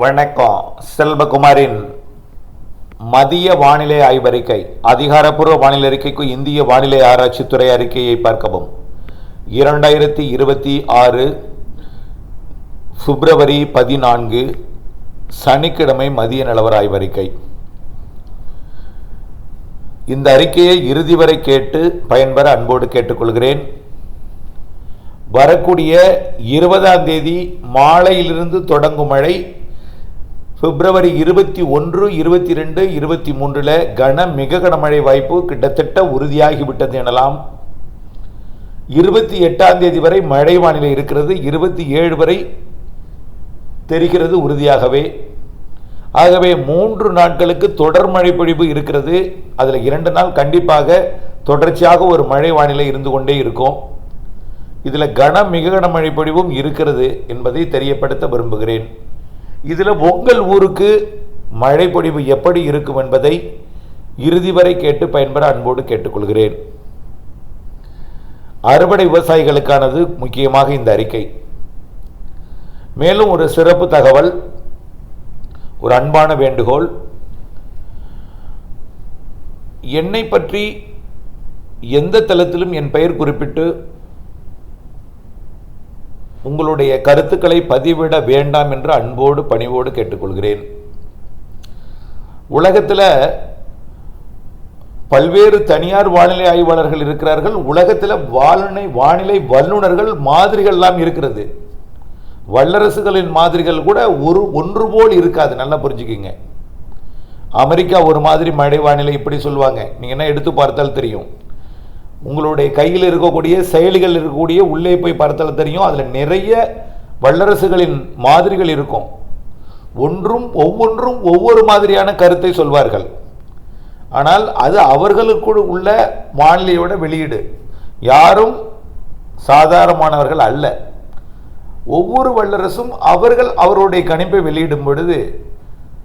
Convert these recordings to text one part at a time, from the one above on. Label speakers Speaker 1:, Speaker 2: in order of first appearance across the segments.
Speaker 1: வணக்கம். செல்வகுமாரின் மதிய வானிலை ஆய்வறிக்கை அதிகாரப்பூர்வ வானிலை அறிக்கைக்கு இந்திய வானிலை ஆராய்ச்சித்துறை அறிக்கையை பார்க்கவும். இரண்டாயிரத்தி இருபத்தி ஆறு பிப்ரவரி பதினான்கு சனிக்கிழமை மதிய நிலவர ஆய்வறிக்கை. இந்த அறிக்கையை இறுதி வரை கேட்டு பயன்பெற அன்போடு கேட்டுக்கொள்கிறேன். வரக்கூடிய இருபதாம் தேதி மாலையிலிருந்து தொடங்கும் மழை பிப்ரவரி இருபத்தி ஒன்று இருபத்தி ரெண்டு இருபத்தி மூன்றில் கன மிக கனமழை வாய்ப்பு கிட்டத்தட்ட உறுதியாகிவிட்டது எனலாம். இருபத்தி எட்டாம் தேதி வரை மழை வானிலை இருக்கிறது இருபத்தி ஏழு வரை தெரிகிறது உறுதியாகவே. ஆகவே மூன்று நாட்களுக்கு தொடர் மழை பொழிவு இருக்கிறது. அதில் இரண்டு நாள் கண்டிப்பாக தொடர்ச்சியாக ஒரு மழை வானிலை இருந்து கொண்டே இருக்கும். இதில் கன மிக கனமழை பொழிவும் இருக்கிறது என்பதை தெரியப்படுத்த விரும்புகிறேன். இதில் உங்கள் ஊருக்கு மழை பொழிவு எப்படி இருக்கும் என்பதை இறுதி வரை கேட்டு பயன்பெற அன்போடு கேட்டுக்கொள்கிறேன். அறுவடை விவசாயிகளுக்கானது முக்கியமாக இந்த அறிக்கை. மேலும் ஒரு சிறப்பு தகவல் ஒரு அன்பான வேண்டுகோள். என்னை பற்றி எந்த தளத்திலும் என் பெயர் குறிப்பிட்டு உங்களுடைய கருத்துக்களை பதிவிட வேண்டாம் என்று அன்போடு பணிவோடு கேட்டுக்கொள்கிறேன். உலகத்தில் பல்வேறு தனியார் வானிலை ஆய்வாளர்கள் இருக்கிறார்கள். உலகத்தில் வானிலை வானிலை வல்லுநர்கள் மாதிரிகள்லாம் இருக்கிறது. வல்லரசுகளின் மாதிரிகள் கூட ஒரு ஒன்று போல் இருக்காது. நல்லா புரிஞ்சுக்கிங்க. அமெரிக்கா ஒரு மாதிரி மழை வானிலை இப்படி சொல்லுவாங்க. நீங்கள் என்ன எடுத்து பார்த்தால் தெரியும். உங்களுடைய கையில் இருக்கக்கூடிய செயலிகள் இருக்கக்கூடிய உள்ளே போய் பார்த்தால் தெரியும். அதில் நிறைய வல்லரசுகளின் மாதிரிகள் இருக்கும். ஒன்றும் ஒவ்வொன்றும் ஒவ்வொரு மாதிரியான கருத்தை சொல்வார்கள். ஆனால் அது அவர்களுக்கு உள்ள வானிலையோட வெளியீடு. யாரும் சாதாரணமானவர்கள் அல்ல. ஒவ்வொரு வல்லரசும் அவர்கள் அவருடைய கணிப்பை வெளியிடும் பொழுது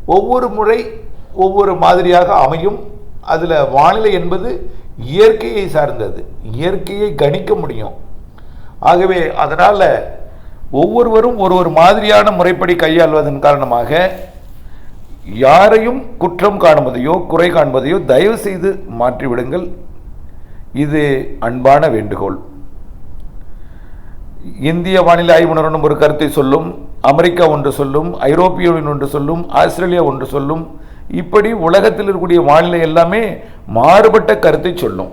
Speaker 1: ஒவ்வொரு முறை ஒவ்வொரு மாதிரியாக அமையும். அதில் வானிலை என்பது இயற்கையை சார்ந்தது. இயற்கையை கணிக்க முடியும். ஆகவே அதனால் ஒவ்வொருவரும் ஒரு ஒரு மாதிரியான முறைப்படி கையாள்வதன் காரணமாக யாரையும் குற்றம் காணுவதையோ குறை காண்பதையோ தயவு செய்து மாற்றிவிடுங்கள். இது அன்பான வேண்டுகோள். இந்திய வானிலை ஆய்வு நிறுவனம் ஒரு கருத்தை சொல்லும் அமெரிக்கா ஒன்று சொல்லும் ஐரோப்பிய ஒன்று சொல்லும் ஆஸ்திரேலியா ஒன்று சொல்லும் இப்படி உலகத்தில் இருக்கக்கூடிய வானிலை எல்லாமே மாறுபட்ட கருத்தை சொல்லும்.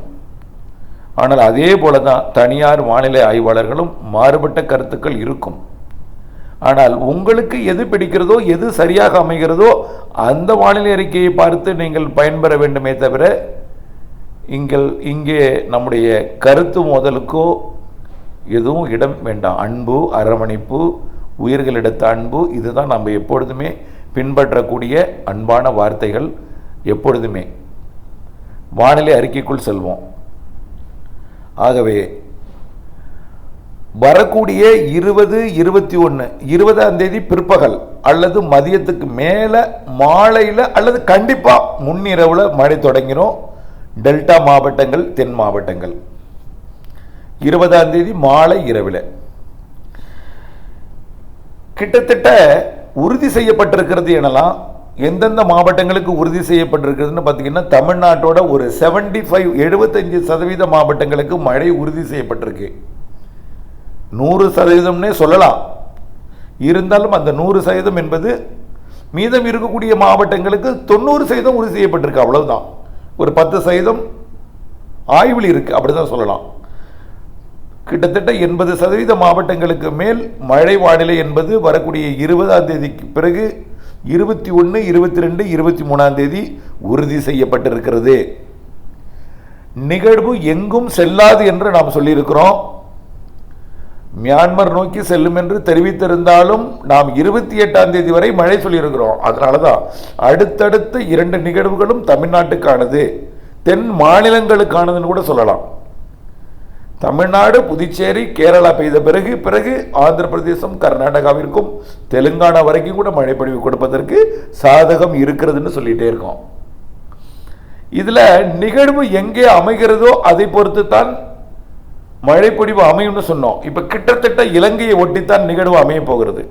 Speaker 1: ஆனால் அதே போல தான் தனியார் வானிலை ஆய்வாளர்களும் மாறுபட்ட கருத்துக்கள் இருக்கும். ஆனால் உங்களுக்கு எது பிடிக்கிறதோ எது சரியாக அமைகிறதோ அந்த வானிலை அறிக்கையை பார்த்து நீங்கள் பயன்பெற வேண்டுமே தவிர இங்கள் இங்கே நம்முடைய கருத்து மோதலுக்கோ எதுவும் இடம் வேண்டாம். அன்பு அரவணைப்பு உயிர்களிடத்த அன்பு இதுதான் நம்ம எப்பொழுதுமே பின்பற்றக்கூடிய அன்பான வார்த்தைகள் எப்பொழுதுமே. வானிலை அறிக்கைக்குள் செல்வோம். ஆகவே வரக்கூடிய இருபது இருபத்தி ஒன்று இருபதாம் தேதி பிற்பகல் அல்லது மதியத்துக்கு மேலே மாலையில் அல்லது கண்டிப்பாக முன்னிரவில் மழை தொடங்கிடும் டெல்டா மாவட்டங்கள் தென் மாவட்டங்கள். இருபதாம் தேதி மாலை இரவில். கிட்டத்தட்ட உறுதி செய்யப்பட்டிருக்கிறது எனலாம். எந்தெந்த மாவட்டங்களுக்கு உறுதி செய்யப்பட்டிருக்கிறதுன்னு பார்த்தீங்கன்னா தமிழ்நாட்டோட ஒரு செவன்டி ஃபைவ் எழுபத்தஞ்சு சதவீத மாவட்டங்களுக்கு மழை உறுதி செய்யப்பட்டிருக்கு. நூறு சதவீதம்னே சொல்லலாம். இருந்தாலும் அந்த நூறு சதவீதம் என்பது மீதம் இருக்கக்கூடிய மாவட்டங்களுக்கு தொண்ணூறு சதவீதம் உறுதி செய்யப்பட்டிருக்கு. அவ்வளவுதான். ஒரு பத்து சதவீதம் ஆய்வில் இருக்குது அப்படி தான் சொல்லலாம். கிட்டத்தட்ட எண்பது சதவீத மாவட்டங்களுக்கு மேல் மழை வானிலை என்பது வரக்கூடிய இருபதாம் தேதிக்கு பிறகு இருபத்தி ஒன்று இருபத்தி ரெண்டு இருபத்தி மூணாம் தேதி உறுதி செய்யப்பட்டிருக்கிறது. நிகழ்வு எங்கும் செல்லாது என்று நாம் சொல்லியிருக்கிறோம். மியான்மர் நோக்கி செல்லும் என்று தெரிவித்திருந்தாலும் நாம் இருபத்தி எட்டாம் தேதி வரை மழை சொல்லியிருக்கிறோம். அதனால தான் அடுத்தடுத்த இரண்டு நிகழ்வுகளும் தமிழ்நாட்டுக்கானது. தென் மாநிலங்களுக்கானதுன்னு கூட சொல்லலாம். தமிழ்நாடு புதுச்சேரி கேரளா பெய்த பிறகு பிறகு ஆந்திர பிரதேசம் கர்நாடகாவிற்கும் தெலுங்கானா வரைக்கும் கூட மழைப்பொழிவு கொடுப்பதற்கு சாதகம் இருக்கிறதுன்னு சொல்லிகிட்டே இருக்கோம். இதில் நிகழ்வு எங்கே அமைகிறதோ அதை பொறுத்து தான் மழைப்பொழிவு அமையும்னு சொன்னோம். இப்போ கிட்டத்தட்ட இலங்கையை ஒட்டித்தான் நிகழ்வு அமைய போகிறது.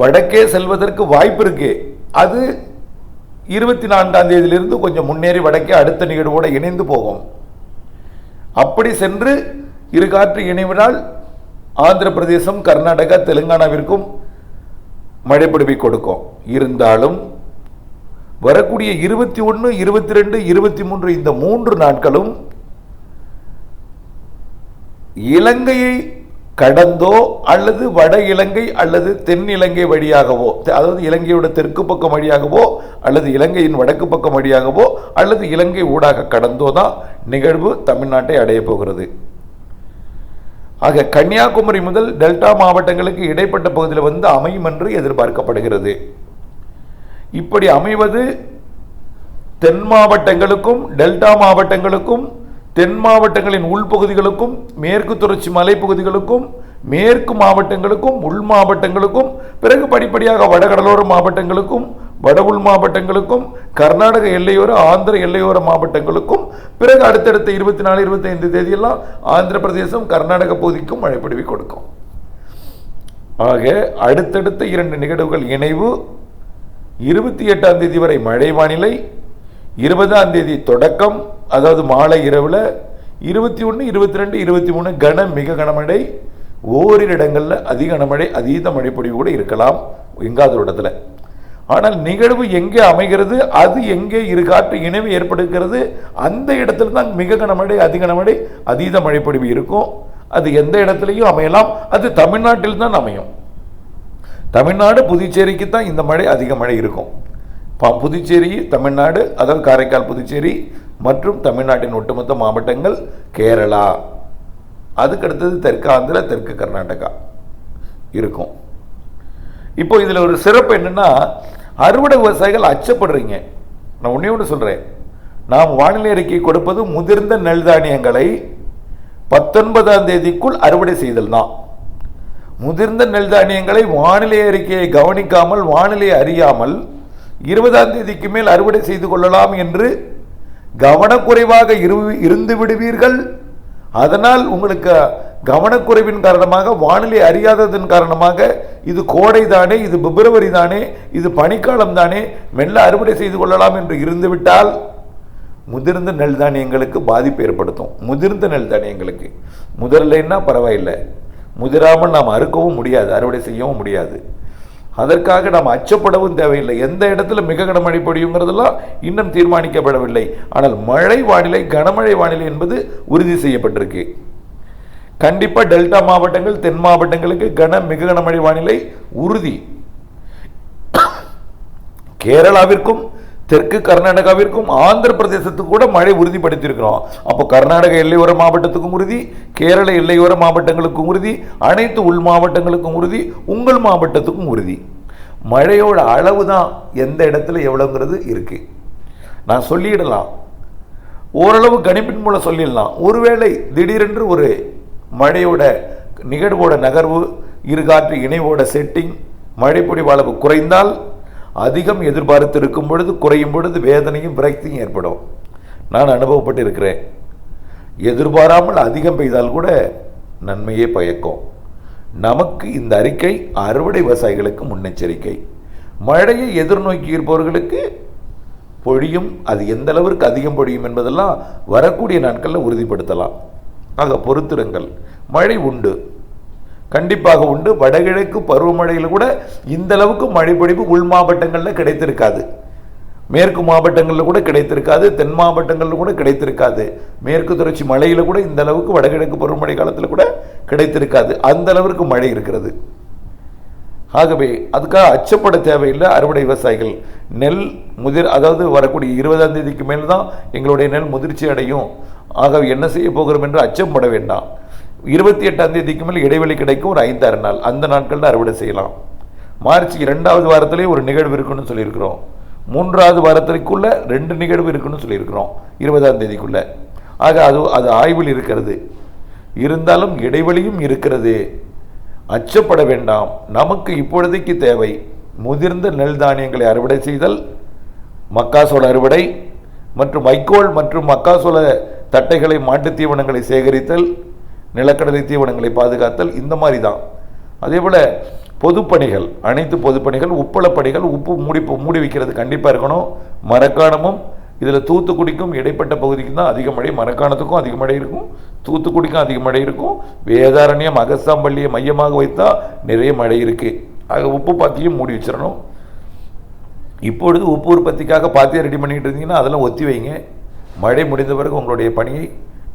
Speaker 1: வடக்கே செல்வதற்கு வாய்ப்பு இருக்கு. அது இருபத்தி நான்காம் தேதியிலிருந்து கொஞ்சம் முன்னேறி வடக்கே அடுத்த நிகழ்வோடு இணைந்து போகும். அப்படி சென்று இரு காற்று இணைவினால் ஆந்திர பிரதேசம் கர்நாடகா தெலுங்கானாவிற்கும் மழை கொடுக்கும். இருந்தாலும் வரக்கூடிய இருபத்தி ஒன்று இருபத்தி ரெண்டு இருபத்தி மூன்று இந்த மூன்று நாட்களும் இலங்கையை கடந்தோ அல்லது வட இலங்கை அல்லது தென் இலங்கை வழியாகவோ அதாவது இலங்கையோட தெற்கு பக்கம் வழியாகவோ அல்லது இலங்கையின் வடக்கு பக்கம் வழியாகவோ அல்லது இலங்கை ஊடாக கடந்தோ தான் நிகழ்வு தமிழ்நாட்டை அடையப் போகிறது. ஆக கன்னியாகுமரி முதல் டெல்டா மாவட்டங்களுக்கு இடைப்பட்ட பகுதியில் வந்து அமையும் என்று எதிர்பார்க்கப்படுகிறது. இப்படி அமைவது தென் மாவட்டங்களுக்கும் டெல்டா மாவட்டங்களுக்கும் தென் மாவட்டங்களின் உள்பகுதிகளுக்கும் மேற்கு தொடர்ச்சி மலைப்பகுதிகளுக்கும் மேற்கு மாவட்டங்களுக்கும் உள் மாவட்டங்களுக்கும் பிறகு படிப்படியாக வடகடலோர மாவட்டங்களுக்கும் வட உள் மாவட்டங்களுக்கும் கர்நாடக எல்லையோர ஆந்திர எல்லையோர மாவட்டங்களுக்கும் பிறகு அடுத்தடுத்த இருபத்தி நாலு இருபத்தைந்து தேதியெல்லாம் ஆந்திர பிரதேசம் கர்நாடக பகுதிக்கும் மழை கொடுக்கும். ஆக அடுத்தடுத்த இரண்டு நிகழ்வுகள் இணைவு. இருபத்தி எட்டாம் தேதி வரை மழை வானிலை. இருபதாம் தேதி தொடக்கம் அதாவது மாலை இரவில் இருபத்தி ஒன்று இருபத்தி ரெண்டு இருபத்தி மூணு கன மிக கனமழை ஓரிரு இடங்களில் அதிக கனமழை அதீத மழைப்பொழிவு கூட இருக்கலாம் எங்காவது ஒரு இடத்துல. ஆனால் நிகழ்வு எங்கே அமைகிறது அது எங்கே இரு காற்று இணைவு ஏற்படுகிறது அந்த இடத்துல தான் மிக கனமழை அதிக கனமழை அதீத மழைப்பொழிவு இருக்கும். அது எந்த இடத்துலையும் அமையலாம் அது தமிழ்நாட்டில் தான் அமையும். தமிழ்நாடு புதுச்சேரிக்கு தான் இந்த மழை அதிக மழை இருக்கும். புதுச்சேரி தமிழ்நாடு அதாவது காரைக்கால் புதுச்சேரி மற்றும் தமிழ்நாட்டின் ஒட்டுமொத்த மாவட்டங்கள் கேரளா. அதுக்கு அடுத்தது தெற்கு ஆந்திரா தெற்கு கர்நாடகா இருக்கும். இப்போ இதில் ஒரு சிறப்பு என்னென்னா அறுவடை விவசாயிகள் அச்சப்படுறீங்க. நான் ஒன்றே ஒன்று சொல்கிறேன் நாம் வானிலை அறிக்கை கொடுப்பது முதிர்ந்த நெல் தானியங்களை பத்தொன்பதாம் தேதிக்குள் அறுவடை செய்தல் தான். முதிர்ந்த நெல் தானியங்களை வானிலை அறிக்கையை கவனிக்காமல் வானிலை அறியாமல் இருபதாம் தேதிக்கு மேல் அறுவடை செய்து கொள்ளலாம் என்று கவனக்குறைவாக இரு- இருந்து விடுவீர்கள். அதனால் உங்களுக்கு கவனக்குறைவின் காரணமாக வானிலை அறியாததன் காரணமாக இது கோடை தானே இது பிப்ரவரி தானே இது பனிக்காலம் தானே மெல்ல அறுவடை செய்து கொள்ளலாம் என்று இருந்துவிட்டால் முதிர்ந்த நெல் தானியங்களுக்கு பாதிப்பு ஏற்படுத்தும். முதிர்ந்த நெல் தானியங்களுக்கு முதிரலைன்னா பரவாயில்லை. முதிராமல் நாம் அறுக்கவும் முடியாது அறுவடை செய்யவும் முடியாது. அதற்காக நாம் அச்சப்படவும் தேவையில்லை. எந்த இடத்துல மிக கனமழை பொழியுங்கிறதெல்லாம் இன்னும் தீர்மானிக்கப்படவில்லை. ஆனால் மழை வானிலை கனமழை வானிலை என்பது உறுதி செய்யப்பட்டிருக்கு. கண்டிப்பா டெல்டா மாவட்டங்கள் தென் மாவட்டங்களுக்கு கன மிக கனமழை வானிலை உறுதி. கேரளாவிற்கும் தெற்கு கர்நாடகாவிற்கும் ஆந்திர பிரதேசத்துக்கு கூட மழை உறுதிப்படுத்தியிருக்கிறோம். அப்போ கர்நாடக எல்லையோர மாவட்டத்துக்கும் உறுதி கேரள எல்லையோர மாவட்டங்களுக்கும் உறுதி அனைத்து உள் மாவட்டங்களுக்கும் உறுதி உங்கள் மாவட்டத்துக்கும் உறுதி. மழையோட அளவு தான் எந்த இடத்துல எவ்வளோங்கிறது இருக்குது நான் சொல்லிடலாம். ஓரளவு கணிப்பின் மூலம் சொல்லிடலாம். ஒருவேளை திடீரென்று ஒரு மழையோட நிகழ்வோட நகர்வு இருகாற்று இணைவோட செட்டிங் மழைப்பொழிவு அளவு குறைந்தால் அதிகம் எதிர்பார்த்து இருக்கும் பொழுது குறையும் பொழுது வேதனையும் விரக்தியும் ஏற்படும். நான் அனுபவப்பட்டு இருக்கிறேன் எதிர்பாராமல் அதிகம் பெய்தால் கூட நன்மையே பயக்கும். நமக்கு இந்த அறிக்கை அறுவடை விவசாயிகளுக்கு முன்னெச்சரிக்கை. மழையை எதிர்நோக்கி இருப்பவர்களுக்கு பொழியும் அது எந்த அளவிற்கு அதிகம் பொழியும் என்பதெல்லாம் வரக்கூடிய நாட்களில் உறுதிப்படுத்தலாம். ஆக பொறுத்திருங்கள். மழை உண்டு. கண்டிப்பாக உண்டு. வடகிழக்கு பருவமழையில் கூட இந்த அளவுக்கு மழைப்பொழிவு உள் மாவட்டங்களில் கிடைத்திருக்காது. மேற்கு மாவட்டங்களில் கூட கிடைத்திருக்காது. தென் மாவட்டங்களில் கூட கிடைத்திருக்காது. மேற்கு தொடர்ச்சி மழையில் கூட இந்த அளவுக்கு வடகிழக்கு பருவமழை காலத்தில் கூட கிடைத்திருக்காது. அந்த அளவிற்கு மழை இருக்கிறது. ஆகவே அதுக்காக அச்சப்பட தேவையில்லை அறுவடை விவசாயிகள். நெல் முதிர் அதாவது வரக்கூடிய இருபதாம் தேதிக்கு மேல் தான் எங்களுடைய நெல் முதிர்ச்சி அடையும். ஆகவே என்ன செய்ய போகிறோம் என்று அச்சப்பட வேண்டாம். இருபத்தி எட்டாம் தேதிக்கு மேல் இடைவெளி கிடைக்கும் ஒரு ஐந்தாறு நாள். அந்த நாட்களில் அறுவடை செய்யலாம். மார்ச் இரண்டாவது வாரத்திலே ஒரு நிகழ்வு இருக்குன்னு சொல்லியிருக்கிறோம். மூன்றாவது வாரத்திற்குள்ளே ரெண்டு நிகழ்வு இருக்குன்னு சொல்லியிருக்கிறோம். இருபதாம் தேதிக்குள்ளே. ஆக அது அது ஆய்வில் இருக்கிறது. இருந்தாலும் இடைவெளியும் இருக்கிறது. அச்சப்பட வேண்டாம். நமக்கு இப்பொழுதைக்கு தேவை. முதிர்ந்த நெல் தானியங்களை அறுவடை செய்தல் மக்காசோள அறுவடை மற்றும் வைக்கோல் மற்றும் மக்காசோள தட்டைகளை மாட்டுத் தீவனங்களை சேகரித்தல் நிலக்கடலை தீவனங்களை பாதுகாத்தல் இந்த மாதிரி தான் அதே போல் பொதுப்பணிகள் அனைத்து பொதுப்பணிகள் உப்பள பணிகள் உப்பு மூடி மூடி வைக்கிறது கண்டிப்பாக இருக்கணும். மரக்காணமும் இதில் தூத்துக்குடிக்கும் இடைப்பட்ட பகுதிக்கு தான் அதிக மழை. மரக்காணத்துக்கும் அதிக மழை இருக்கும். தூத்துக்குடிக்கும் அதிக மழை இருக்கும். வேதாரண்யம் அகஸ்தாம்பள்ளியை மையமாக வைத்தால் நிறைய மழை இருக்குது ஆக உப்பு பாத்தியும் மூடி வச்சிடணும். இப்பொழுது உப்பு உற்பத்திக்காக பாத்தியை ரெடி பண்ணிகிட்டு இருந்தீங்கன்னா அதெல்லாம் ஒத்தி வைங்க. மழை முடிந்த பிறகு உங்களுடைய பணியை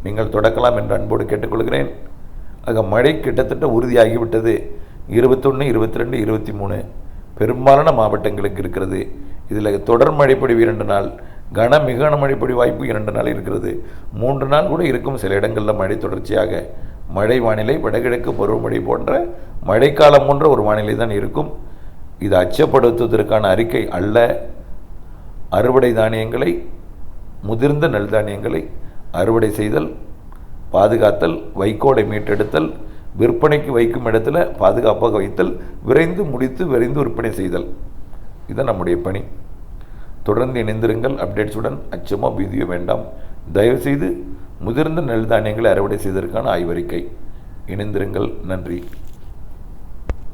Speaker 1: நீங்கள் தொடக்கலாம் என்று அன்போடு கேட்டுக்கொள்கிறேன். ஆக மழை கிட்டத்தட்ட உறுதியாகிவிட்டது. இருபத்தொன்று இருபத்தி ரெண்டு இருபத்தி மூணு பெரும்பாலான மாவட்டங்களுக்கு இருக்கிறது. இதில் தொடர் மழைப்பொழிவு இரண்டு நாள் கன மிக மழைப்பொழி வாய்ப்பு இரண்டு நாள் இருக்கிறது. மூன்று நாள் கூட இருக்கும் சில இடங்களில் மழை தொடர்ச்சியாக. மழை வானிலை வடகிழக்கு பருவமழை போன்ற மழைக்காலம் போன்ற ஒரு வானிலை தான் இருக்கும். இது அச்சப்படுத்துவதற்கான அறிக்கை அல்ல. அறுவடை தானியங்களை முதிர்ந்த நெல் தானியங்களை அறுவடை செய்தல் பாதுகாத்தல் வைக்கோலை மீட்டெடுத்தல் விற்பனைக்கு வைக்கும் இடத்துல பாதுகாப்பாக வைத்தல் விரைந்து முடித்து விரைந்து விற்பனை செய்தல். இதுதான் நம்முடைய பணி. தொடர்ந்து இணைந்திருங்கள். அப்டேட்ஸுடன் அச்சமோ பீதியோ வேண்டாம். தயவுசெய்து முதிர்ந்த நெல் தானியங்களை அறுவடை செய்வதற்கான ஆய்வறிக்கை. இணைந்திருங்கள். நன்றி.